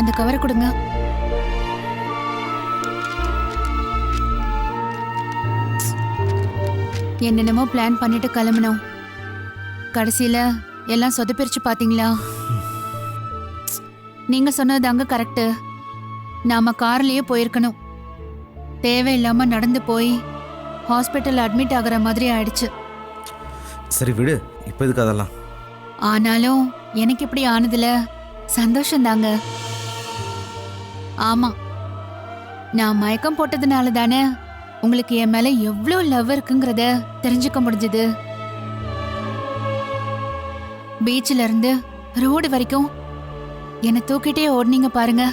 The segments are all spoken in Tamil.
அந்த கவரை கொடுங்க. என்னென்னமோ பிளான் பண்ணிட்டு கிளம்பணும் கடைசியில எல்லாம் சொதப்பிரிச்சு பாத்தீங்களா? நீங்க சொன்னது தாங்க கரெக்டு நாம கார்லயே போயிருக்கணும். தேவையில்லாம நடந்து போய் ஹாஸ்பிட்டல் அட்மிட் ஆகுற மாதிரி ஆயிடுச்சு. சரி விடு இப்போ எதுக்கு அதெல்லாம்? ஆனாலும் எனக்கு இப்படி ஆனதுல சந்தோஷம் தாங்க. ஆமா. நான் மயக்கம் போட்டதுனால தானே உங்களுக்கு என் மேல எவ்வளோ லவ் இருக்குங்கிறத தெரிஞ்சுக்க முடிஞ்சது. பீச்சில் இருந்து ரோடு வரைக்கும் என்னை தூக்கிட்டே ஓடுனீங்க பாருங்க.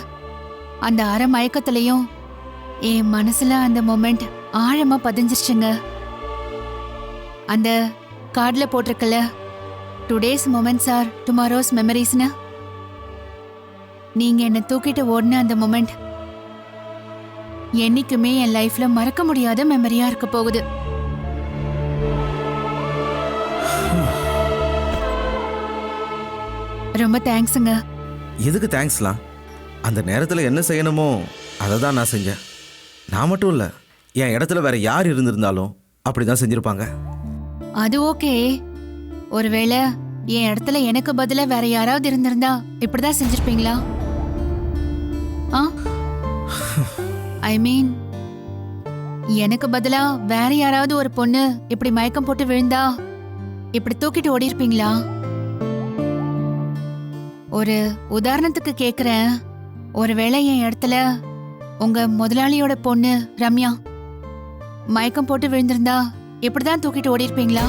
அந்த அரை மயக்கத்துலயும் என் மனசுல அந்த மொமெண்ட் ஆழமா பதிஞ்சிருச்சுங்க. அந்த கார்டில் போட்டிருக்கல டுடேஸ் மொமெண்ட்ஸ் ஆர் டுமாரோஸ் மெமரிஸ்னு நீங்க என்னை தூக்கிட்டு ஓடின அந்த மொமெண்ட் என்னைக்குமே என் லைஃப்ல மறக்க முடியாத மெமரியா இருக்க போகுது. ரொம்ப தேங்க்ஸுங்க எதுக்கு தேங்க்ஸ்லாம் அந்த நேரத்தில் என்ன செய்யணுமோ அதை தான் நான் செஞ்சேன். நான் மட்டும் இல்லை என் இடத்துல வேற யார் இருந்திருந்தாலும் அப்படி தான் செஞ்சுருப்பாங்க. அது ஓகே ஒருவேளை என் இடத்துல எனக்கு பதிலா வேற யாராவது இருந்திருந்தா இப்படிதான் செஞ்சிருப்பீங்களா? ஐ மீன் எனக்கு பதிலா வேற யாராவது ஒரு பொண்ணு இப்படி மயக்கம் போட்டு விழுந்தா இப்படி தூக்கிட்டு ஓடி இருப்பீங்களா ஒரு உதாரணத்துக்கு கேக்குறேன். ஒருவேளை என் இடத்துல உங்க முதலாளியோட பொண்ணு ரம்யா மயக்கம் போட்டு விழுந்திருந்தா இப்படிதான் தூக்கிட்டு ஓடி இருப்பீங்களா